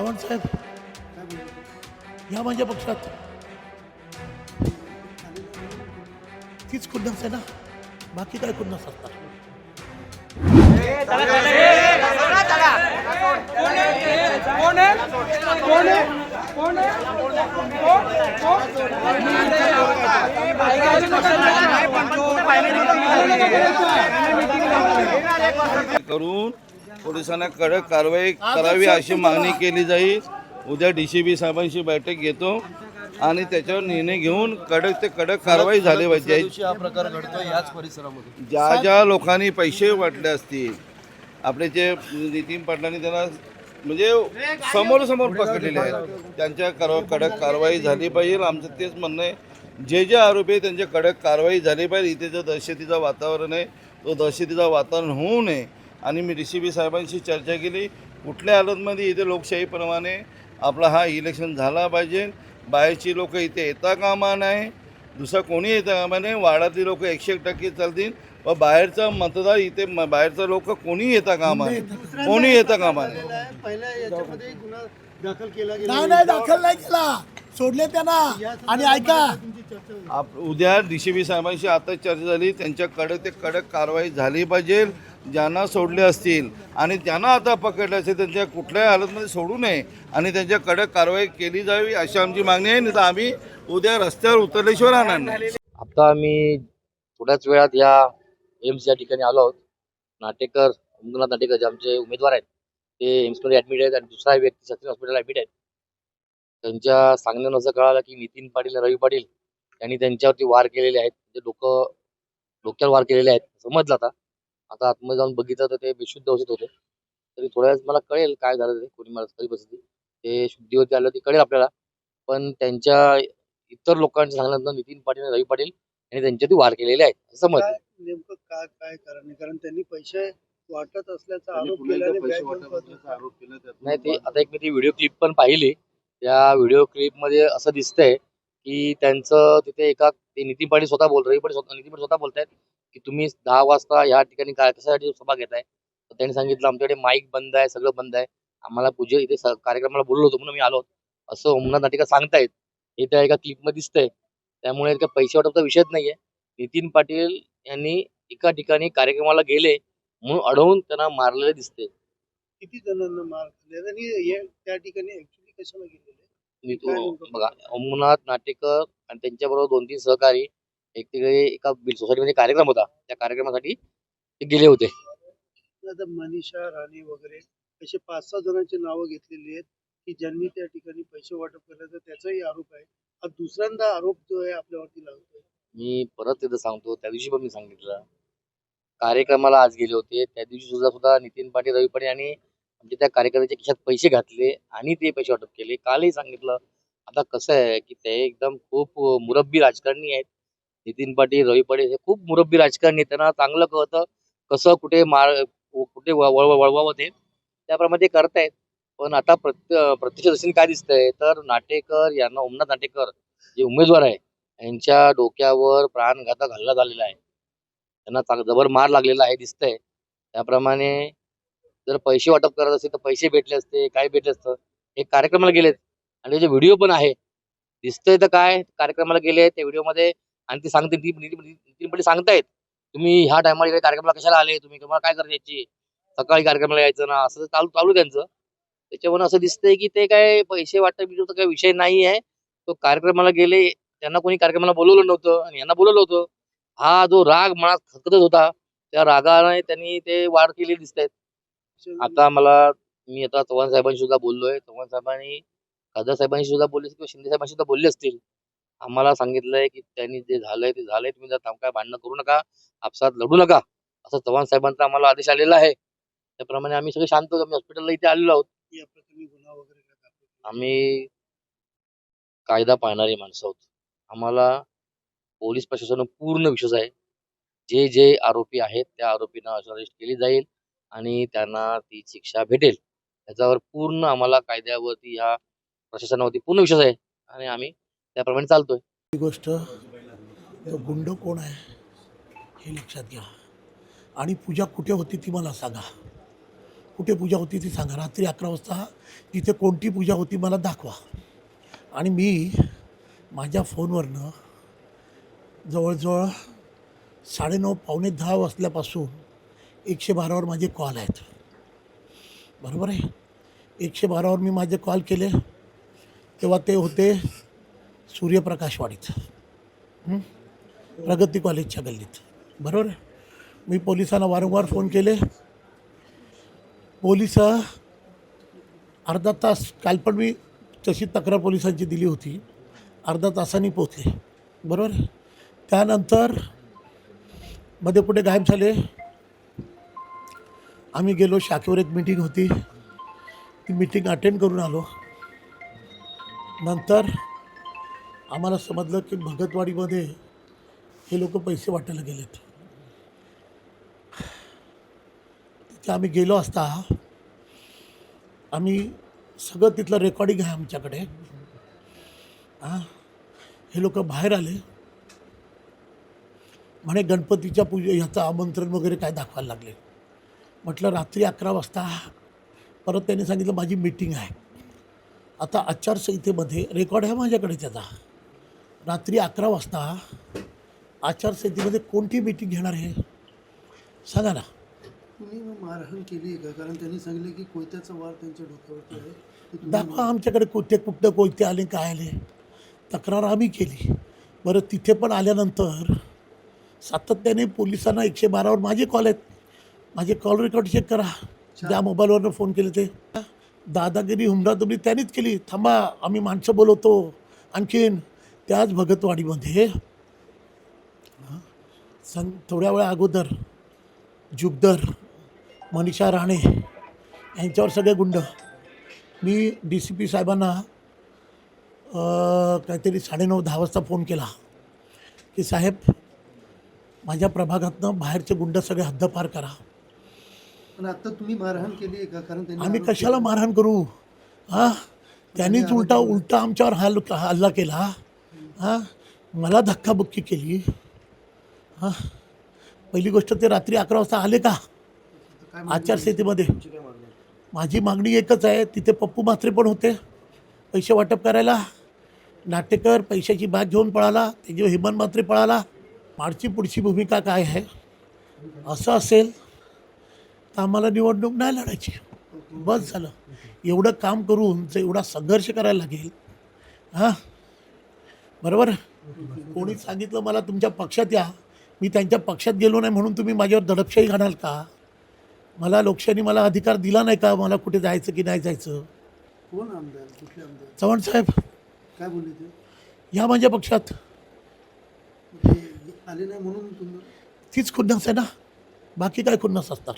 चव्हाण साहेब. या माझ्या पक्षात. तीच खुन्नस आहे ना बाकी काय खुन्नस असतात करून पोलिसांना कडक कारवाई करावी अशी मागणी केली जाईल. उद्या डी सी बी साहेबांशी बैठक घेतो आणि त्याच्यावर निर्णय घेऊन कडक ते कडक कारवाई झाली पाहिजे. दिवशी हा प्रकार घडतो याच परिसरामध्ये. ज्या ज्या लोकांनी पैसे वाटले असतील आपले जे नितीन पाटलांनी त्यांना म्हणजे समोर समोर पकडलेले आहेत त्यांच्या कार कडक कारवाई झाली पाहिजे. आमचं तेच म्हणणं आहे. जे जे आरोपी आहेत त्यांच्या कडक कारवाई झाली पाहिजे. इथे जो दहशतीचं वातावरण आहे तो दहशतीचं वातावरण होऊ नये. आणि मी डी सी बी साहेबांशी चर्चा केली. कुठल्या हालतमध्ये इथे लोकशाहीप्रमाणे आपला हा इलेक्शन झाला पाहिजे? बाहेरची लोक इथे येता कामा नाही दुसरा कोणी येता कामा नाही वाडातली लोक एकशे एक टक्के चालतील. व बाहेरचा मतदार इथे म- बाहेरचा लोक कोणी येता कामा नाही कोणी येता कामा नाही पहिल्या याच्यामध्ये गुन्हा दाखल केला नाही नाही दाखल नाही केला. सोडले त्यांना. आणि ऐका. आप उद्या डी सी बी साहेबांशी आता चर्चा झाली. त्यांच्या कडक ते कडक कारवाई झाली पाहिजे. ज्यांना सोडले असतील आणि त्यांना आता पकडले असतील त्यांच्या कुठल्याही हालतमध्ये सोडू नये आणि त्यांच्या कडक कारवाई केली जावी अशी आमची मागणी आहे. नाही तर आम्ही उद्या रस्त्यावर उतरल्याशिवाय राहणार नाही. आता आम्ही थोड्याच वेळात या एम्स या ठिकाणी आलो आहोत. नाटेकर उमरनाथ नाटेकर जे आमचे उमेदवार आहेत ते एम्समध्ये ॲडमिट आहेत आणि दुसरा व्यक्ती सचिन हॉस्पिटल ॲडमिट आहेत. त्यांच्या सांगण्यानं असं कळालं की नितीन पाटील रवी पाटील यांनी त्यांच्यावरती वार केलेले आहेत. ते डोकं डोक्यावर वार केलेले आहेत. समजलं आता. आता आतमध्ये जाऊन बघितलं तर ते बेशुद्ध अवस्थेत होते. तरी थोड्या वेळात मला कळेल काय झालं ते कोणी मला कधी बसली. ते शुद्धीवरती आलं ते कळेल आपल्याला. पण त्यांच्या इतर लोकांच्या सांगण्यानंतर नितीन पाटील आणि रवी पाटील यांनी त्यांच्यावरती वार केलेले आहेत असं समजलं. काय नेमकं काय काय कारण आहे? कारण त्यांनी पैसे वाटत असल्याचा त्यांनी आरोप केला आणि पैसे बँक वाटप बंद असल्याचा आरोप केला त्यातून नाही ते आता एक मी ती व्हिडिओ क्लिप पण पाहिली. त्या व्हिडिओ क्लिपमध्ये असं दिसतंय की त्यांचं तिथे एका ते नितीन पाटील स्वतः बोल रवी पाटील स्वतः नितीन पाटील स्वतः बोलतायत. की तुम्ही दहा वाजता या ठिकाणी काय कशासाठी सभा घेताय तर त्यांनी सांगितलं आमच्याकडे माईक बंद आहे सगळं बंद आहे. आम्हाला पूजे इथे कार्यक्रमाला बोललो होतो म्हणून मी आलो असं ओमनाथ नाटिका सांगतायत. हे त्या एका क्लिपमध्ये दिसतंय. त्यामुळे काही पैसे वाटपचा विषयच नाहीये. नितीन पाटील यांनी एका ठिकाणी कार्यक्रमाला गेले म्हणून अडवून त्यांना मारलेले दिसते किती जणांना मार आणि हे त्या ठिकाणी ऍक्च्युली कशाला गेलेले? काय नेमकं? बघा ओमनाथ नाटेकर आणि त्यांच्याबरोबर दोन तीन सहकारी एक तिकडे एका बिल सोसायटीमध्ये कार्यक्रम होता. त्या कार्यक्रमासाठी ते गेले होते. आता मनीषा राणे वगैरे असे पाच सहा जणांची नावं घेतलेली आहेत की ज्यांनी त्या ठिकाणी पैसे वाटप केलं तर त्याचाही आरोप आहे. हा दुसऱ्यांदा आरोप जो आहे आपल्यावरती लागतोय मी परत तिथं सांगतो त्या दिवशी पण मी सांगितलं. कार्यक्रमाला आज गेले होते. त्या दिवशी सुद्धा सुद्धा नितीन पाटील रवी पाटील आणि आमच्या त्या कार्यकर्त्याच्या खिशात पैसे घातले आणि ते पैसे वाटप केले. कालही सांगितलं. आता कसं आहे की ते एकदम खूप मुरब्बी राजकारणी आहेत. नितीन पाटील रवी पाटील हे खूप मुरब्बी राजकारणी त्यांना चांगलं कळतं कसं कुठे मार कुठे वळवावं ते त्याप्रमाणे ते करतायत. पण आता प्रत्य प्रत्यक्ष दृष्टीने काय दिसतंय? तर नाटेकर यांना ओमनाथ नाटेकर जे उमेदवार आहे यांच्या डोक्यावर प्राणघातक हल्ला झालेला आहे. त्यांना चांग- जबर मार लागलेला आहे दिसतंय. त्याप्रमाणे जर पैसे वाटप करत असेल तर पैसे भेटले असते काय भेटले असतं हे कार्यक्रमाला गेलेत. आणि त्याचे व्हिडिओ पण आहे दिसतंय तर काय कार्यक्रमाला गेले त्या व्हिडिओमध्ये आणि ते सांगते ती नितीन सांगतायत तुम्ही ह्या टायमाला इकडे कार्यक्रमाला कशाला आले? तुम्ही तुम्हाला काय करायचे सकाळी कार्यक्रमाला यायचं ना? असं चालू चालू त्यांचं. त्याच्यामुळे असं दिसतंय की ते काय पैसे वाटत बिटपचा काही विषय नाही आहे. तो कार्यक्रमाला गेले त्यांना कोणी कार्यक्रमाला बोलवलं नव्हतं आणि यांना बोलवलं होतं. हा जो राग मनात खतखतत होता त्या रागाने त्यांनी ते वाढ केली दिसत आहेत आता मला मी आता चव्हाण साहेबांशी सुद्धा बोललोय. चव्हाण साहेबांनी खासदार साहेबांशी सुद्धा बोलले किंवा शिंदे साहेबांशी सुद्धा बोलले असतील. आम्हाला सांगितलंय की त्यांनी जे झालंय ते झालंय. तुम्ही जर काय भांडणं करू नका आपसात लढू नका असं चव्हाण साहेबांचा आम्हाला आदेश आलेला आहे. त्याप्रमाणे आम्ही सगळे शांत आम्ही हॉस्पिटलला इथे आलेलो आहोत? आम्ही कायदा पाळणारी माणसं आहोत. आम्हाला पोलीस प्रशासनावर पूर्ण विश्वास आहे. जे जे आरोपी आहेत त्या आरोपींना अरेस्ट केली जाईल आणि त्यांना ती शिक्षा भेटेल. त्याच्यावर पूर्ण आम्हाला कायद्यावरती ह्या प्रशासनावरती पूर्ण विश्वास आहे आणि आम्ही त्याप्रमाणे चालतोय. ही गोष्ट तो गुंड कोण आहे हे लक्षात घ्या. आणि पूजा कुठे होती ती मला सांगा. कुठे पूजा होती ती सांगा. रात्री अकरा वाजता तिथे कोणती पूजा होती मला दाखवा. आणि मी माझ्या फोनवरनं जवळजवळ साडेनऊ पावणे दहा वाजल्यापासून एकशे बारावर माझे कॉल आहेत. बरोबर आहे? एकशे बारावर मी माझे कॉल केले. तेव्हा ते होते सूर्यप्रकाशवाडीत. प्रगती कॉलेजच्या गल्लीत. बरोबर? आहे मी पोलिसांना वारंवार फोन केले. पोलीस अर्धा तास काल पण मी तशी तक्रार पोलिसांची दिली होती. अर्धा तासांनी पोचले बरोबर? आहे त्यानंतरमध्ये कुठे गायब झाले. आम्ही गेलो शाखेवर एक मीटिंग होती. ती मीटिंग अटेंड करून आलो. नंतर आम्हाला समजलं की भगतवाडीमध्ये हे लोक पैसे वाटायला गेलेत. तिथे आम्ही गेलो असता आम्ही सगळं तिथलं रेकॉर्डिंग आहे आमच्याकडे. हां? हे लोक बाहेर आले. म्हणे गणपतीच्या पूजे ह्याचं आमंत्रण वगैरे काय दाखवायला लागले. म्हटलं रात्री अकरा वाजता परत त्यांनी सांगितलं माझी मीटिंग आहे. आता आचारसंहितेमध्ये रेकॉर्ड आहे माझ्याकडे त्याचा. रात्री अकरा वाजता आचारसंहितेमध्ये कोणती मीटिंग घेणार आहे सांगा ना. मग मारहाण केली का? कारण त्यांनी सांगितलं की कोयत्याचा वार त्यांच्या डोक्यावरती आहे. तुम्ही दाखवा आमच्याकडे कोणते कुठं कोणते आले काय आले. तक्रार आम्ही केली. बरं तिथे पण आल्यानंतर सातत्याने पोलिसांना एकशे बारावर माझे कॉल आहेत. माझे कॉल रेकॉर्ड चेक करा. ज्या मोबाईलवरनं फोन केले ते. दादागिरी हुमरादुमरी त्यांनीच केली. थांबा आम्ही माणसं बोलवतो. आणखीन त्याच भगतवाडीमध्ये सं थोड्या वेळा अगोदर जुगदर मनीषा राणे यांच्यावर सगळे गुंड. मी डी सी पी साहेबांना काहीतरी साडेनऊ दहा वाजता फोन केला की साहेब माझ्या प्रभागातनं बाहेरचे गुंड सगळे हद्दपार करा. पण आता तुम्ही मारहाण केली का? कारण आम्ही कशाला. मारहाण करू? हां? त्यांनीच उलटा उलटा आमच्यावर हल हल्ला केला. हां मला धक्काबुक्की केली. हां पहिली गोष्ट ते रात्री अकरा वाजता आले का? आचारसंहितेमध्ये माझी मागणी एकच आहे तिथे पप्पू म्हात्रे पण होते. पैसे वाटप करायला. नाटेकर पैशाची बॅग घेऊन पळाला त्याची हेमंत म्हात्रे पळाला. माडची पुढची भूमिका काय आहे? असं असेल तर आम्हाला निवडणूक नाही लढायची. बस झालं. एवढं काम करून जर एवढा संघर्ष करायला लागेल. हां बरोबर? कोणी सांगितलं मला तुमच्या पक्षात या. मी त्यांच्या पक्षात गेलो नाही म्हणून तुम्ही माझ्यावर दडपशाही घालाल का? मला लोकशाही मला अधिकार दिला नाही का? मला कुठे जायचं की नाही जायचं? कोण आमदार? कुठले आमदार? चव्हाण साहेब. काय बोलले ते? या माझ्या पक्षात. ते आले नाही म्हणून तुम्ही? तीच खुन्नस आहे ना? बाकी काय खुन्नस असतात